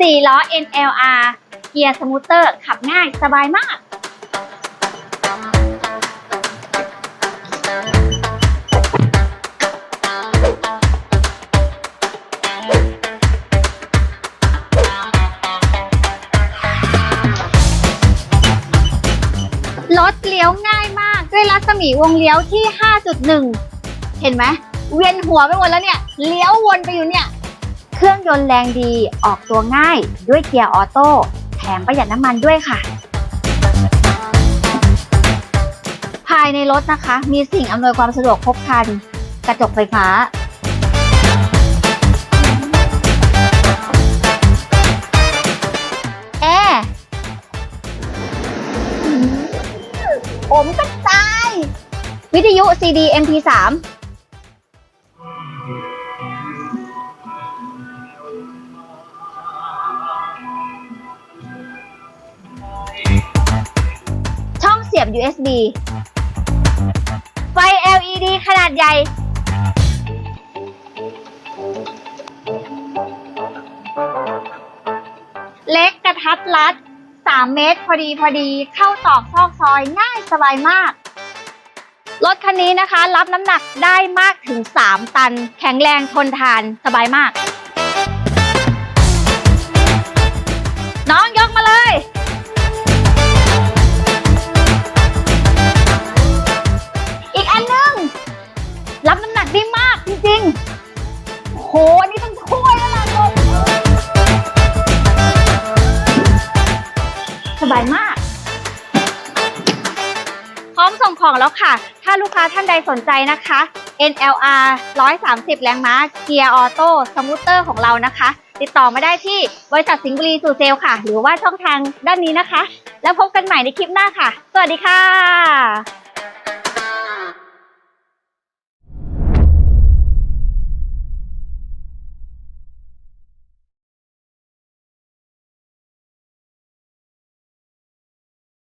4 ล้อ NLR เกียร์สมูทเตอร์ ขับง่ายสบายมาก รถเลี้ยวง่ายมากด้วยรัศมีวงเลี้ยวที่ 5.1 เห็นไหม เวียนหัวไปหมดแล้วเนี่ย เลี้ยววนไปอยู่เนี่ย เครื่องยนต์แรงดีออกตัวง่ายด้วยเกียร์ออโต้แถมประหยัดน้ำมันด้วยค่ะ ภายในรถนะคะ มีสิ่งอำนวยความสะดวกครบครัน กระจกไฟฟ้า แอร์อมกระจาย วิทยุ CD MP3 สียบ USB ไฟ LED ขนาดใหญ่ เล็กกระทัดรัด 3 เมตรพอดีพอดีเข้าตอกซอกซอยง่ายสบายมาก รถคันนี้นะคะ รับน้ำหนักได้มากถึง 3 ตัน แข็งแรงทนทานสบายมาก อันนี่ต้องช่วยแล้วล่ะลูกสบายมาก พร้อมส่งของแล้วค่ะ ถ้าลูกค้าท่านใดสนใจนะคะ NLR 130 แรงม้า เกียร์ออโต้สมูทเตอร์ของเรานะคะ ติดต่อมาได้ที่บริษัทสิงห์บุรีสู่เซลค่ะ หรือว่าช่องทางด้านนี้นะคะ แล้วพบกันใหม่ในคลิปหน้าค่ะ สวัสดีค่ะ